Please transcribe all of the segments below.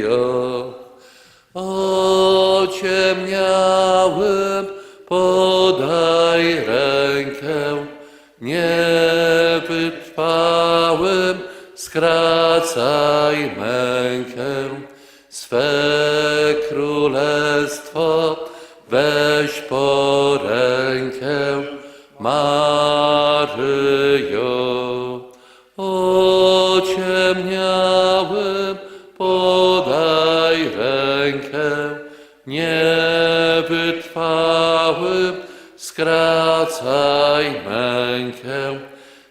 Ewangelio ociemniałym podaj rękę, niewytrwałym skracaj mękę. Swe królestwo weź po rękę, Maryjo. Skracaj mękę.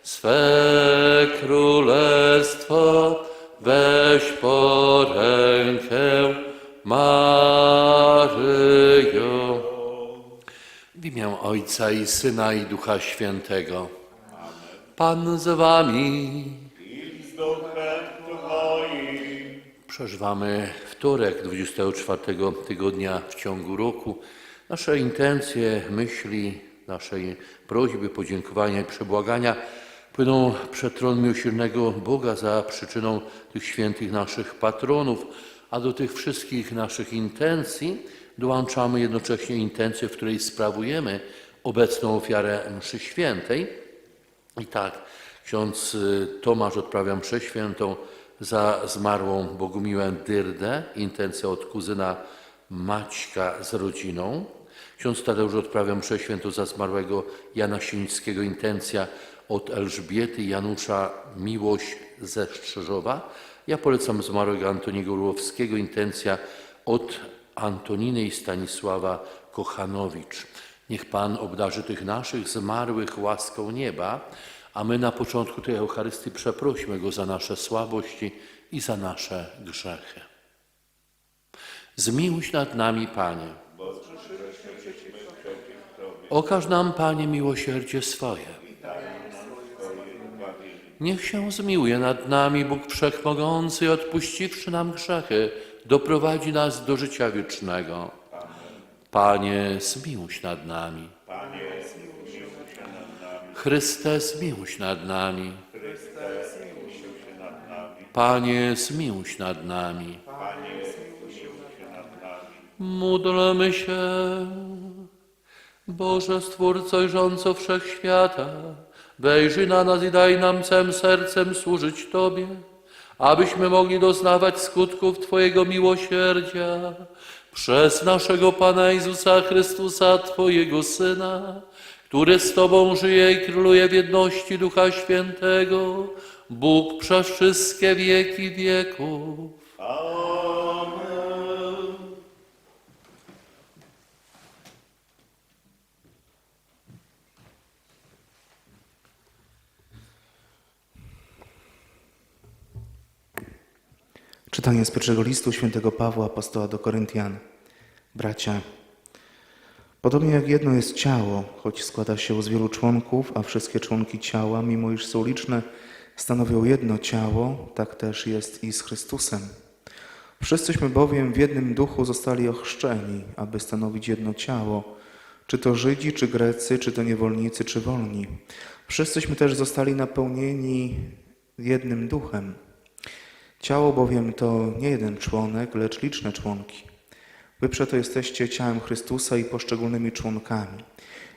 Swe królestwo weź po rękę, Maryjo. W imię Ojca i Syna i Ducha Świętego. Pan z wami. Przeżywamy wtorek 24 tygodnia w ciągu roku. Nasze intencje, myśli, naszej prośby, podziękowania i przebłagania płyną przed tron miłosiernego Boga za przyczyną tych świętych naszych patronów, a do tych wszystkich naszych intencji dołączamy jednocześnie intencję, w której sprawujemy obecną ofiarę mszy świętej. I tak, ksiądz y, Tomasz odprawia mszę świętą za zmarłą Bogumiłę Dyrdę, intencja od kuzyna Maćka z rodziną. Ksiądz Tadeusz odprawia mszę świętą za zmarłego Jana Sińskiego, intencja od Elżbiety Janusza Miłość ze Strzeżowa. Ja polecam zmarłego Antoniego Orłowskiego, intencja od Antoniny i Stanisława Kochanowicz. Niech Pan obdarzy tych naszych zmarłych łaską nieba, a my na początku tej Eucharystii przeprośmy Go za nasze słabości i za nasze grzechy. Zmiłuj nad nami, Panie. Okaż nam, Panie, miłosierdzie swoje. Niech się zmiłuje nad nami Bóg Wszechmogący odpuściwszy nam grzechy, doprowadzi nas do życia wiecznego. Panie, zmiłuj się nad nami. Chryste, zmiłuj się nad nami. Panie, zmiłuj się nad nami. Módlmy się. Boże, Stwórco i Rządco Wszechświata, wejrzyj na nas i daj nam całym sercem służyć Tobie, abyśmy mogli doznawać skutków Twojego miłosierdzia przez naszego Pana Jezusa Chrystusa, Twojego Syna, który z Tobą żyje i króluje w jedności Ducha Świętego, Bóg przez wszystkie wieki wieków. Amen. Czytanie z pierwszego listu świętego Pawła apostoła do Koryntian. Bracia, podobnie jak jedno jest ciało, choć składa się z wielu członków, a wszystkie członki ciała, mimo iż są liczne, stanowią jedno ciało, tak też jest i z Chrystusem. Wszyscyśmy bowiem w jednym duchu zostali ochrzczeni, aby stanowić jedno ciało, czy to Żydzi, czy Grecy, czy to niewolnicy, czy wolni. Wszyscyśmy też zostali napełnieni jednym duchem. Ciało bowiem to nie jeden członek, lecz liczne członki. Wy przeto jesteście ciałem Chrystusa i poszczególnymi członkami.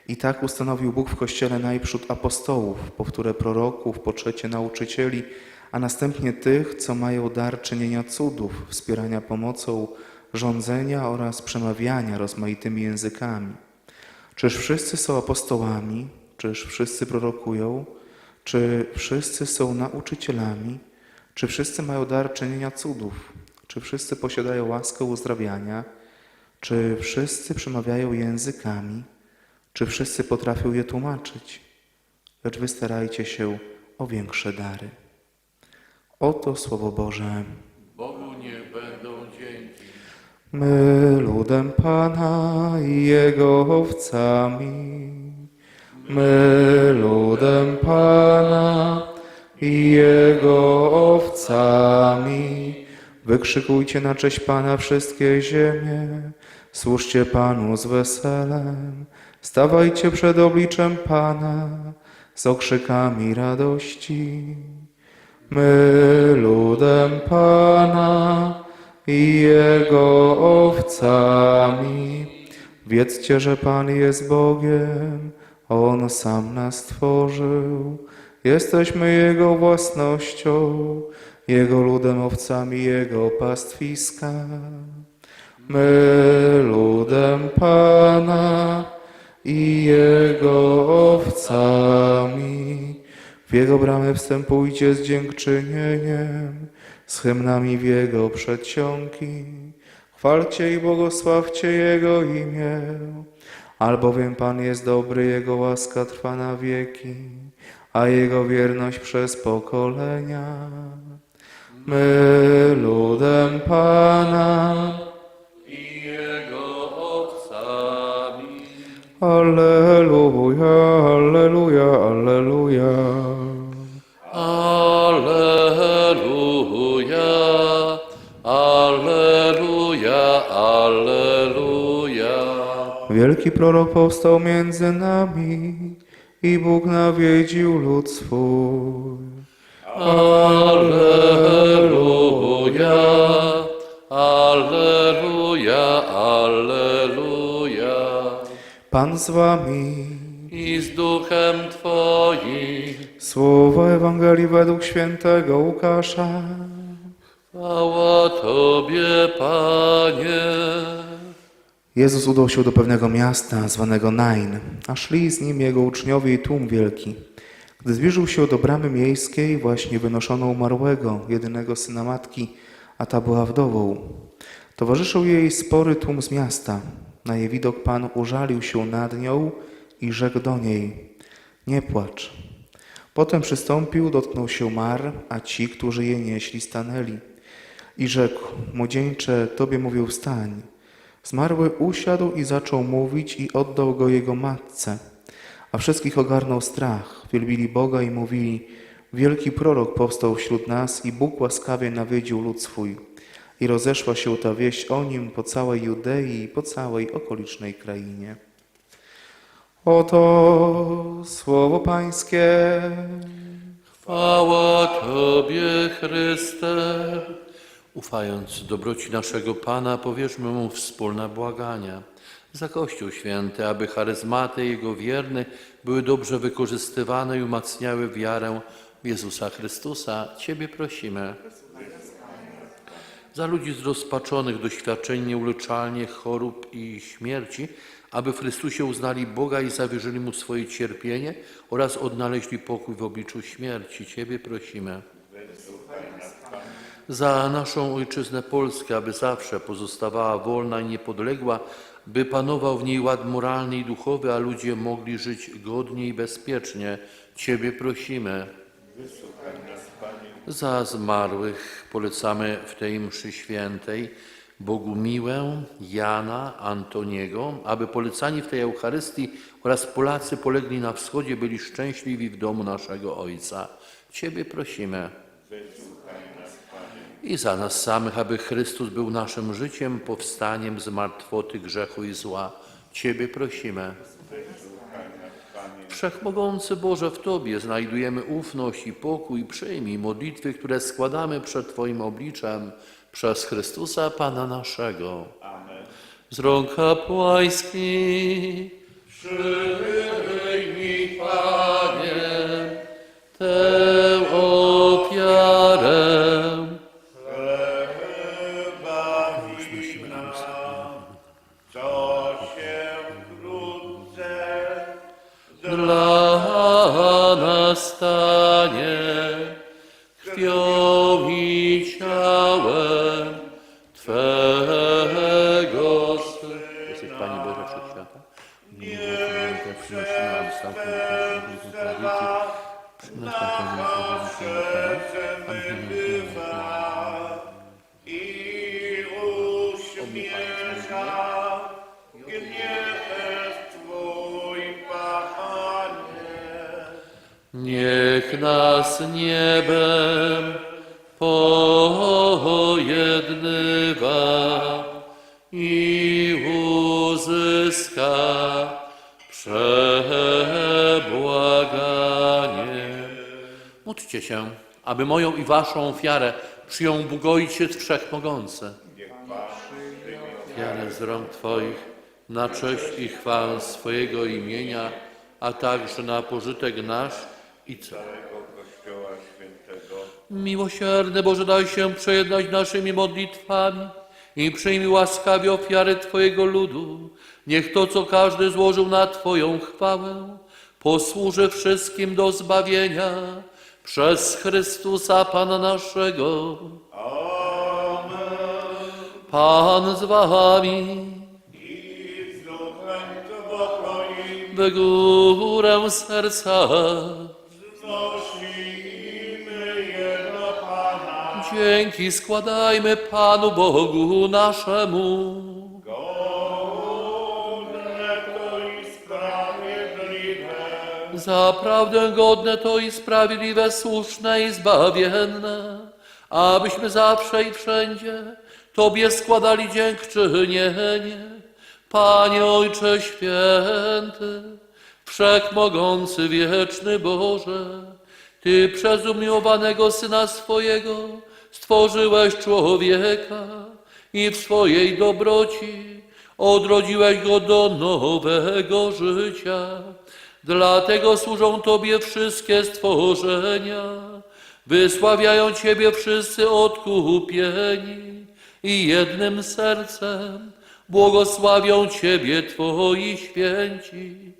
I tak ustanowił Bóg w Kościele najprzód apostołów, po wtóre proroków, po trzecie nauczycieli, a następnie tych, co mają dar czynienia cudów, wspierania pomocą, rządzenia oraz przemawiania rozmaitymi językami. Czyż wszyscy są apostołami? Czyż wszyscy prorokują? Czy wszyscy są nauczycielami? Czy wszyscy mają dar czynienia cudów? Czy wszyscy posiadają łaskę uzdrawiania? Czy wszyscy przemawiają językami? Czy wszyscy potrafią je tłumaczyć? Lecz wy starajcie się o większe dary. Oto Słowo Boże. Bogu niech będą dzięki. My ludem Pana i Jego owcami. My ludem Pana i Jego owcami. Wykrzykujcie na cześć Pana wszystkie ziemie. Służcie Panu z weselem. Stawajcie przed obliczem Pana z okrzykami radości. My ludem Pana i Jego owcami. Wiedzcie, że Pan jest Bogiem, On sam nas stworzył. Jesteśmy Jego własnością, Jego ludem, owcami Jego pastwiska. My ludem Pana i Jego owcami. W Jego bramy wstępujcie z dziękczynieniem, z hymnami w Jego przedsionki. Chwalcie i błogosławcie Jego imię, albowiem Pan jest dobry, Jego łaska trwa na wieki, a Jego wierność przez pokolenia. My ludem Pana, i Jego owcami. Alleluja, Alleluja, Alleluja. Alleluja, Alleluja, Alleluja. Wielki prorok powstał między nami i Bóg nawiedził lud swój. Alleluja, Alleluja, Alleluja. Pan z wami. I z duchem Twoim, Słowa Ewangelii według świętego Łukasza. chwała Tobie, Panie. Jezus udał się do pewnego miasta zwanego Nain, a szli z nim jego uczniowie i tłum wielki. Gdy zbliżył się do bramy miejskiej, właśnie wynoszono umarłego, jedynego syna matki, a ta była wdową. Towarzyszył jej spory tłum z miasta. Na jej widok Pan użalił się nad nią i rzekł do niej, nie płacz. Potem przystąpił, dotknął się mar, a ci, którzy je nieśli, stanęli. I rzekł, młodzieńcze, tobie mówił wstań. Zmarły usiadł i zaczął mówić i oddał go jego matce. A wszystkich ogarnął strach. Wielbili Boga i mówili, wielki prorok powstał wśród nas i Bóg łaskawie nawiedził lud swój. I rozeszła się ta wieść o nim po całej Judei i po całej okolicznej krainie. Oto słowo Pańskie. Chwała Tobie, Chryste. Ufając dobroci naszego Pana, powierzmy Mu wspólne błagania. Za Kościół Święty, aby charyzmaty Jego wierne były dobrze wykorzystywane i umacniały wiarę Jezusa Chrystusa. Ciebie prosimy. Za ludzi zrozpaczonych doświadczeń nieuleczalnie chorób i śmierci, aby w Chrystusie uznali Boga i zawierzyli Mu swoje cierpienie oraz odnaleźli pokój w obliczu śmierci. Ciebie prosimy. Za naszą ojczyznę Polskę, aby zawsze pozostawała wolna i niepodległa, by panował w niej ład moralny i duchowy, a ludzie mogli żyć godnie i bezpiecznie. Ciebie prosimy. Za zmarłych polecamy w tej mszy świętej Bogu miłę Jana Antoniego, aby polecani w tej Eucharystii oraz Polacy polegli na wschodzie byli szczęśliwi w domu naszego Ojca. Ciebie prosimy. I za nas samych, aby Chrystus był naszym życiem, powstaniem z martwoty, grzechu i zła. Ciebie prosimy. Wszechmogący Boże, w Tobie znajdujemy ufność i pokój. Przyjmij modlitwy, które składamy przed Twoim obliczem przez Chrystusa Pana naszego. Z rąk kapłańskich przyjmij, i uśmierza gniew Twój. Niech nas niebem pojednywa i uzyska przebłaganie. Módlcie się, aby moją i waszą ofiarę przyjął Bóg Ojciec Wszechmogący. Wiarę z rąk Twoich, na cześć i chwałę swojego imienia, a także na pożytek nasz i całego Kościoła Świętego, Miłosierny Boże, daj się przejednać naszymi modlitwami i przyjmij łaskawie ofiary Twojego ludu. Niech to, co każdy złożył na Twoją chwałę, posłuży wszystkim do zbawienia przez Chrystusa Pana naszego. Pan z Wami, w górę serca. znosimy je do Pana, Dzięki składajmy Panu Bogu naszemu. Zaprawdę godne to i sprawiedliwe, słuszne i zbawienne, abyśmy zawsze i wszędzie Tobie składali dziękczynienie. Panie Ojcze Święty, Wszechmogący, Wieczny Boże, Ty przez umiłowanego Syna swojego stworzyłeś człowieka i w swojej dobroci odrodziłeś go do nowego życia. Dlatego służą Tobie wszystkie stworzenia, wysławiają Ciebie wszyscy odkupieni i jednym sercem błogosławią Ciebie Twoi święci.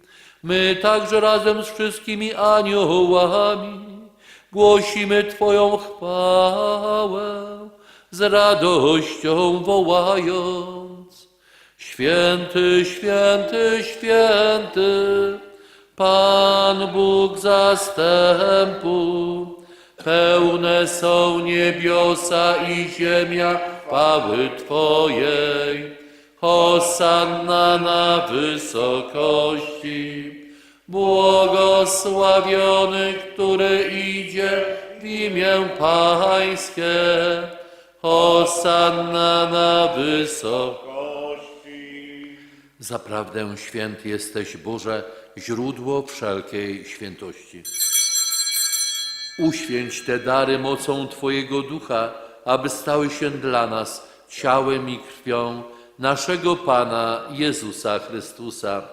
My także razem z wszystkimi aniołami głosimy Twoją chwałę z radością wołając. Święty, święty, święty, Pan Bóg zastępu, pełne są niebiosa i ziemia chwały Twojej. Hosanna na wysokości, błogosławiony, który idzie w imię Pańskie. Hosanna na wysokości. kości. Zaprawdę święty jesteś Boże, źródło wszelkiej świętości. Uświęć te dary mocą Twojego Ducha, aby stały się dla nas ciałem i krwią naszego Pana Jezusa Chrystusa.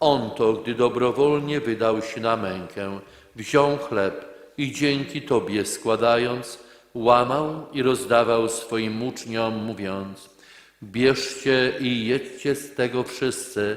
On to, gdy dobrowolnie wydał się na mękę, wziął chleb i dzięki Tobie składając, łamał i rozdawał swoim uczniom, mówiąc: Bierzcie i jedźcie z tego wszyscy,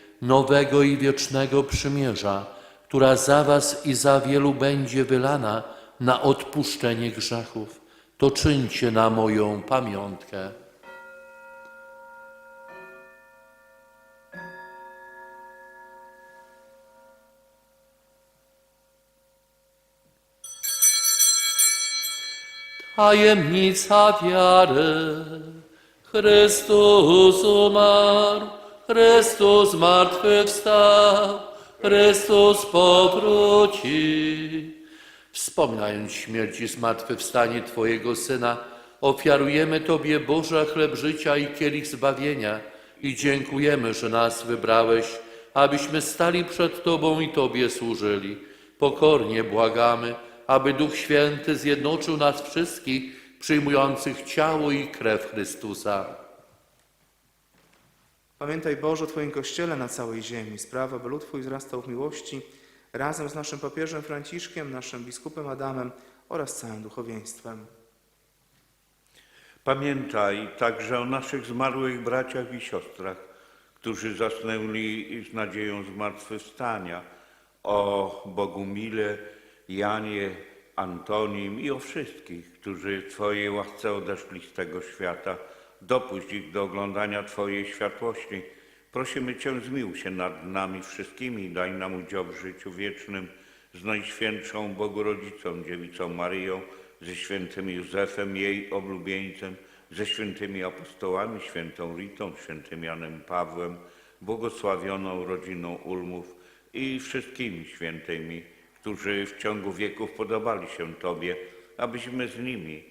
nowego i wiecznego przymierza, która za Was i za wielu będzie wylana na odpuszczenie grzechów. To czyńcie na moją pamiątkę. Tajemnica wiary. Chrystus umarł, Chrystus zmartwychwstał, Chrystus powróci. Wspominając śmierć i zmartwychwstanie Twojego Syna, ofiarujemy Tobie Boże chleb życia i kielich zbawienia i dziękujemy, że nas wybrałeś, abyśmy stali przed Tobą i Tobie służyli. Pokornie błagamy, aby Duch Święty zjednoczył nas wszystkich, przyjmujących ciało i krew Chrystusa. Pamiętaj Boże o Twoim Kościele na całej ziemi. Sprawa, by lud Twój wzrastał w miłości razem z naszym papieżem Franciszkiem, naszym biskupem Adamem oraz całym duchowieństwem. Pamiętaj także o naszych zmarłych braciach i siostrach, którzy zasnęli z nadzieją zmartwychwstania, o Bogumile, Janie, Antonim i o wszystkich, którzy Twojej łasce odeszli z tego świata. Dopuść ich do oglądania Twojej światłości. Prosimy Cię, zmiłuj się nad nami wszystkimi i daj nam udział w życiu wiecznym z Najświętszą Bogu Rodzicą, Dziewicą Maryją, ze świętym Józefem, jej oblubieńcem, ze świętymi apostołami, świętą Ritą, świętym Janem Pawłem, błogosławioną rodziną Ulmów i wszystkimi świętymi, którzy w ciągu wieków podobali się Tobie, abyśmy z nimi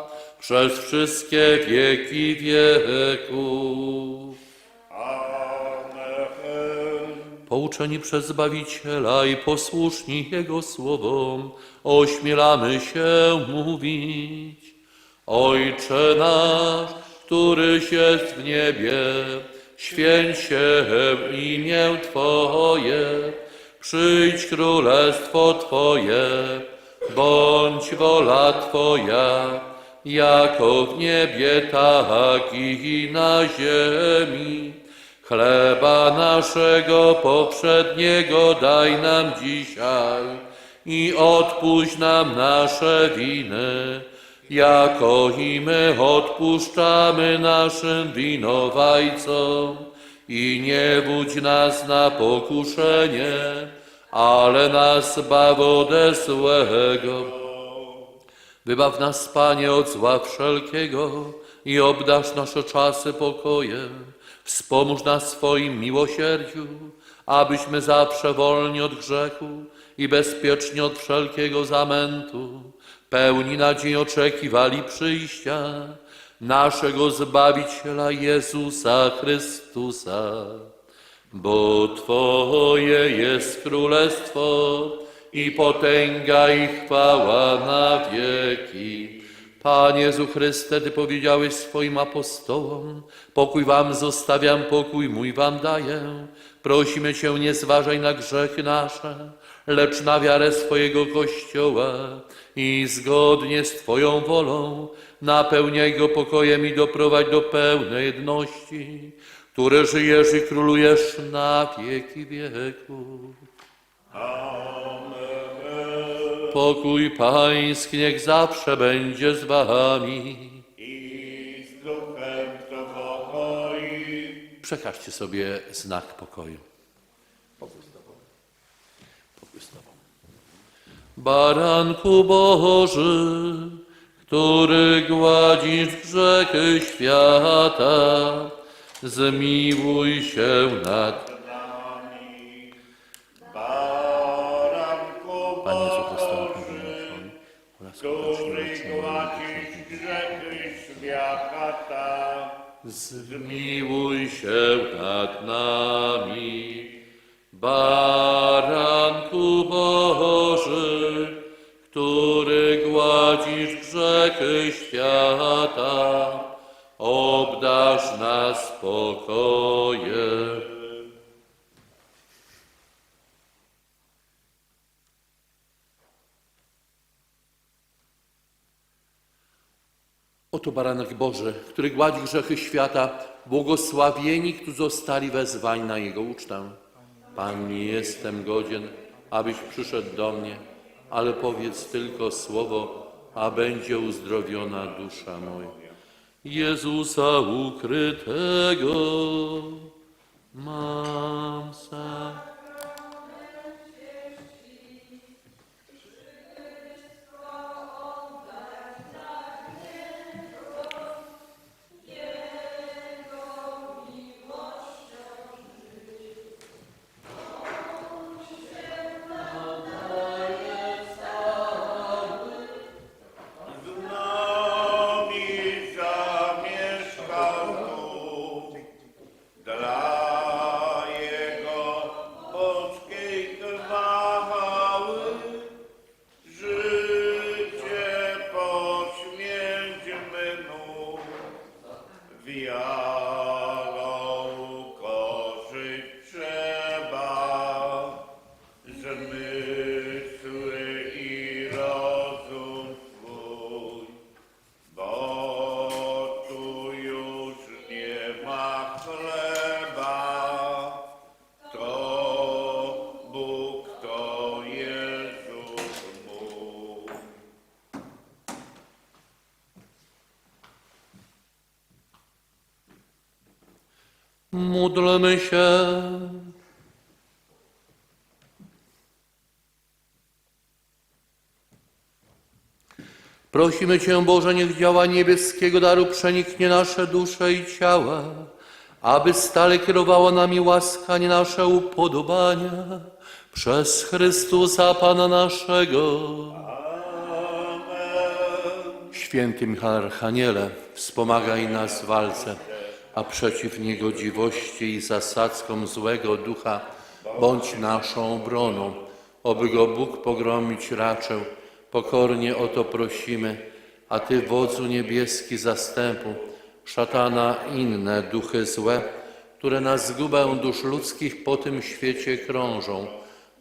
przez wszystkie wieki wieków. Amen. Pouczeni przez Zbawiciela i posłuszni Jego słowom, ośmielamy się mówić. Ojcze nasz, któryś jest w niebie, święć się imię Twoje, przyjdź królestwo Twoje, bądź wola Twoja, jako w niebie, tak i na ziemi. Chleba naszego poprzedniego daj nam dzisiaj i odpuść nam nasze winy, jako i my odpuszczamy naszym winowajcom. I nie budź nas na pokuszenie, ale nas zbaw ode złego. Wybaw nas, Panie, od zła wszelkiego i obdasz nasze czasy pokojem. Wspomóż nas swoim miłosierdziu, abyśmy zawsze wolni od grzechu i bezpiecznie od wszelkiego zamętu, pełni nadziei oczekiwali przyjścia naszego Zbawiciela Jezusa Chrystusa. Bo Twoje jest królestwo i potęga i chwała na wieki. Panie Jezu Chryste, Ty powiedziałeś swoim apostołom, pokój Wam zostawiam, pokój mój Wam daję. Prosimy Cię, nie zważaj na grzechy nasze, lecz na wiarę swojego Kościoła i zgodnie z Twoją wolą napełniaj go pokojem i doprowadź do pełnej jedności, które żyjesz i królujesz na wieki wieków. Pokój Pański niech zawsze będzie z Wami. I z duchem Twoi. Przekażcie sobie znak pokoju. Pokój z Tobą. Pokój z Tobą. Baranku Boży, który gładzisz grzechy świata, zmiłuj się nad Baranku Jezu Chryste, Boży, który gładzisz grzechy świata. Zmiłuj się nad nami, Baranku Boży, który gładzisz grzechy świata, obdasz nas spokojem. Oto baranek Boży, który gładzi grzechy świata, błogosławieni, którzy zostali wezwani na Jego ucztę. Pan nie jestem godzien, abyś przyszedł do mnie, ale powiedz tylko słowo, a będzie uzdrowiona dusza moja. Jezusa ukrytego mam sam. the uh, Módlmy się. Prosimy Cię, Boże, niech działa niebieskiego daru przeniknie nasze dusze i ciała, aby stale kierowała nami łaska, nie nasze upodobania. Przez Chrystusa Pana naszego. Święty Michał Archaniele, wspomagaj nas w walce, a przeciw niegodziwości i zasadzkom złego ducha bądź naszą obroną, oby go Bóg pogromić raczył. Pokornie o to prosimy, a Ty, wodzu niebieski zastępu, szatana inne duchy złe, które na zgubę dusz ludzkich po tym świecie krążą,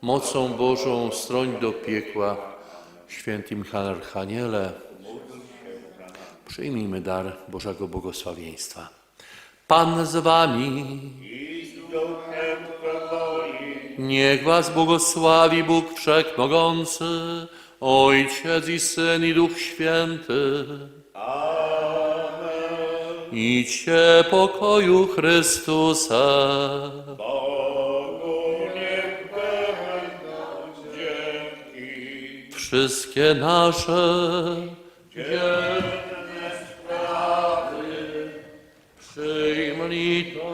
mocą Bożą stroń do piekła. Święty Michał Archaniele, Przyjmijmy dar Bożego błogosławieństwa. Pan z wami. Niech was błogosławi Bóg Wszechmogący, Ojciec i Syn i Duch Święty. Amen. Idźcie pokoju Chrystusa. Bogu niech będą dzięki. Wszystkie nasze Dzięki meet